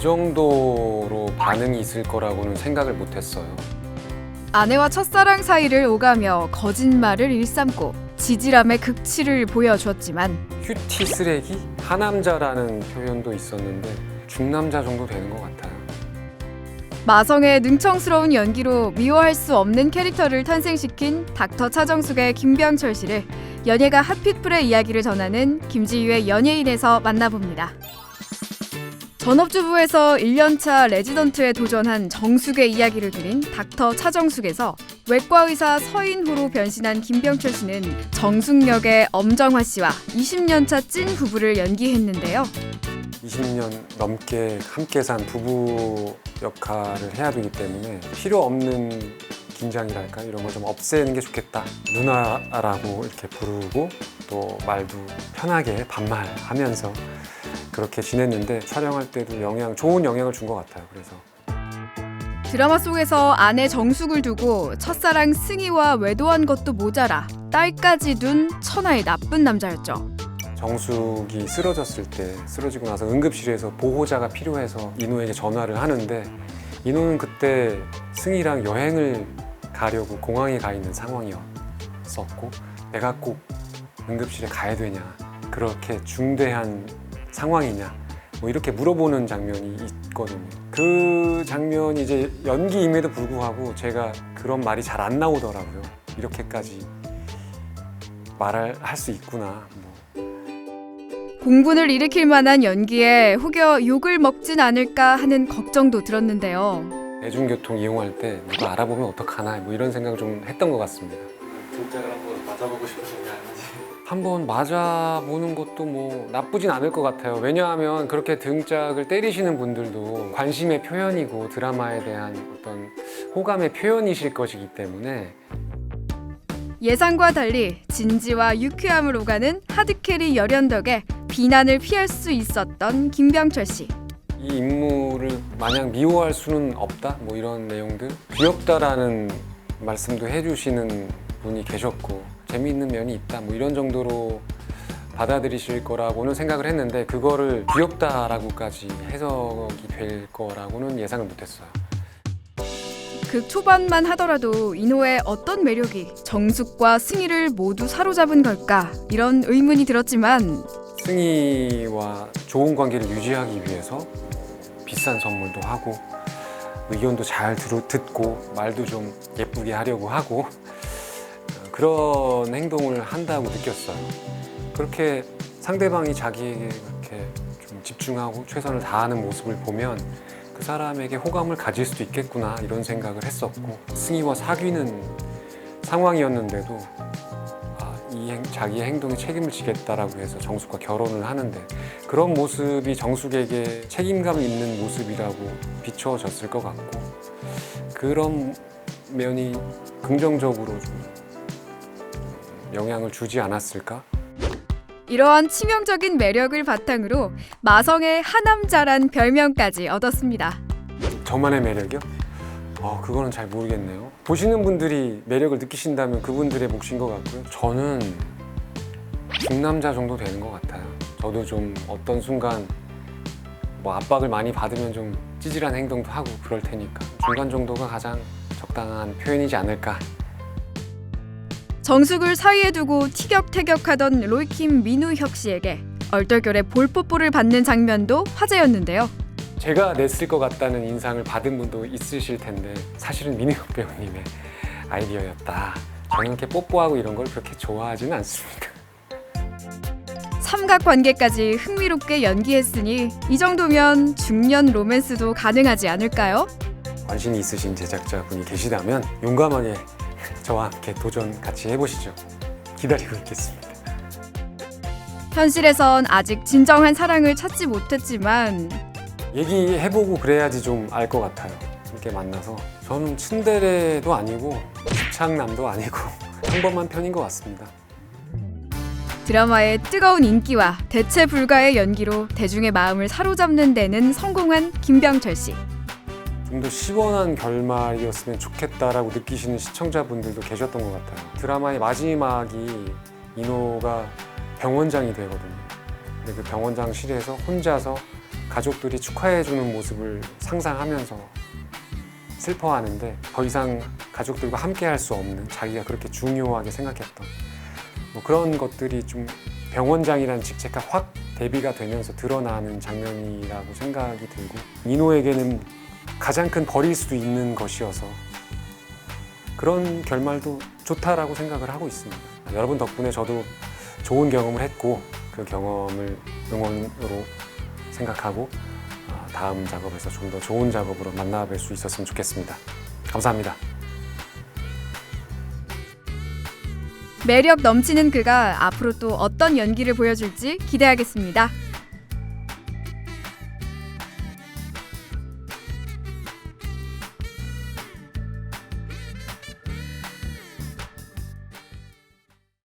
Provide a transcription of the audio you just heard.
정도로 반응이 있을 거라고는 생각을 못 했어요. 아내와 첫사랑 사이를 오가며 거짓말을 일삼고 지질함의 극치를 보여주었지만 큐티 쓰레기? 하남자라는 표현도 있었는데 중남자 정도 되는 것 같아요. 마성의 능청스러운 연기로 미워할 수 없는 캐릭터를 탄생시킨 닥터 차정숙의 김병철 씨를 연예가 핫pit불의 이야기를 전하는 김지유의 연예인에서 만나봅니다. 전업주부에서 1년차 레지던트에 도전한 정숙의 이야기를 그린 닥터 차정숙에서 외과의사 서인호로 변신한 김병철 씨는 정숙 역의 엄정화 씨와 20년차 찐 부부를 연기했는데요. 20년 넘게 함께 산 부부 역할을 해야 되기 때문에 필요 없는 긴장이랄까 이런 걸 좀 없애는 게 좋겠다. 누나라고 이렇게 부르고 또 말도 편하게 반말하면서 그렇게 지냈는데 촬영할 때도 영향 좋은 영향을 준 것 같아요. 그래서 드라마 속에서 아내 정숙을 두고 첫사랑 승희와 외도한 것도 모자라 딸까지 둔 천하의 나쁜 남자였죠. 정숙이 쓰러졌을 때 쓰러지고 나서 응급실에서 보호자가 필요해서 인호에게 전화를 하는데 인호는 그때 승희랑 여행을 가려고 공항에 가 있는 상황이었었고 내가 꼭 응급실에 가야 되냐 그렇게 중대한 상황이냐 뭐 이렇게 물어보는 장면이 있거든요. 그 장면이 이제 연기임에도 불구하고 제가 그런 말이 잘 안 나오더라고요. 이렇게까지 말을 할수 있구나. 뭐 공분을 일으킬 만한 연기에 혹여 욕을 먹진 않을까 하는 걱정도 들었는데요. 대중교통 이용할 때 누가 알아보면 어떡하나 뭐 이런 생각을 좀 했던 것 같습니다. 등짝을 한번 맞아보고 싶으신 게 아닌지 한번 맞아보는 것도 뭐 나쁘진 않을 것 같아요. 왜냐하면 그렇게 등짝을 때리시는 분들도 관심의 표현이고 드라마에 대한 어떤 호감의 표현이실 것이기 때문에 예상과 달리 진지와 유쾌함을 오가는 하드캐리 열연덕에 비난을 피할 수 있었던 김병철 씨. 이 인물을 마냥 미워할 수는 없다 뭐 이런 내용들 귀엽다라는 말씀도 해주시는 분이 계셨고 재미있는 면이 있다 뭐 이런 정도로 받아들이실 거라고는 생각을 했는데 그거를 귀엽다라고까지 해석이 될 거라고는 예상을 못했어요. 극 초반만 하더라도 인호의 어떤 매력이 정숙과 승희를 모두 사로잡은 걸까 이런 의문이 들었지만 승희와 좋은 관계를 유지하기 위해서 비싼 선물도 하고 의견도 잘 들어, 듣고 말도 좀 예쁘게 하려고 하고 어, 그런 행동을 한다고 느꼈어요. 그렇게 상대방이 자기에게 그렇게 좀 집중하고 최선을 다하는 모습을 보면 그 사람에게 호감을 가질 수도 있겠구나 이런 생각을 했었고 승희와 사귀는 상황이었는데도 아, 이 행- 자기의 행동에 책임을 지겠다라고 해서 정숙과 결혼을 하는데 그런 모습이 정숙에게 책임감 있는 모습이라고 비춰졌을 것 같고 그런 면이 긍정적으로 좀 영향을 주지 않았을까? 이러한 치명적인 매력을 바탕으로 마성의 하남자란 별명까지 얻었습니다. 저만의 매력이요? 어, 그거는 잘 모르겠네요. 보시는 분들이 매력을 느끼신다면 그분들의 몫인 것 같고요. 저는 중남자 정도 되는 것 같아요. 저도 좀 어떤 순간 뭐 압박을 많이 받으면 좀 찌질한 행동도 하고 그럴 테니까 중간 정도가 가장 적당한 표현이지 않을까. 정숙을 사이에 두고 티격태격하던 로이킴 민우혁 씨에게 얼떨결에 볼뽀뽀를 받는 장면도 화제였는데요. 제가 냈을 것 같다는 인상을 받은 분도 있으실 텐데 사실은 민희석 배우님의 아이디어였다. 저는 이렇게 뽀뽀하고 이런 걸 그렇게 좋아하지는 않습니다. 삼각관계까지 흥미롭게 연기했으니 이 정도면 중년 로맨스도 가능하지 않을까요? 관심이 있으신 제작자분이 계시다면 용감하게 저와 함께 도전 같이 해보시죠. 기다리고 있겠습니다. 현실에선 아직 진정한 사랑을 찾지 못했지만 얘기해보고 그래야지 좀 알 것 같아요. 이렇게 만나서 저는 츤데레도 아니고 집착남도 아니고 평범한 편인 것 같습니다. 드라마의 뜨거운 인기와 대체 불가의 연기로 대중의 마음을 사로잡는 데는 성공한 김병철 씨. 좀 더 시원한 결말이었으면 좋겠다라고 느끼시는 시청자분들도 계셨던 것 같아요. 드라마의 마지막이 인호가 병원장이 되거든요. 근데 그 병원장실에서 혼자서 가족들이 축하해주는 모습을 상상하면서 슬퍼하는데 더 이상 가족들과 함께 할 수 없는 자기가 그렇게 중요하게 생각했던 뭐 그런 것들이 좀 병원장이라는 직책과 확 대비가 되면서 드러나는 장면이라고 생각이 들고 민호에게는 가장 큰 버릴 수도 있는 것이어서 그런 결말도 좋다라고 생각을 하고 있습니다. 여러분 덕분에 저도 좋은 경험을 했고 그 경험을 응원으로 생각하고 어, 다음 작업에서 좀 더 좋은 작업으로 만나뵐 수 있었으면 좋겠습니다. 감사합니다. 매력 넘치는 그가 앞으로 또 어떤 연기를 보여줄지 기대하겠습니다.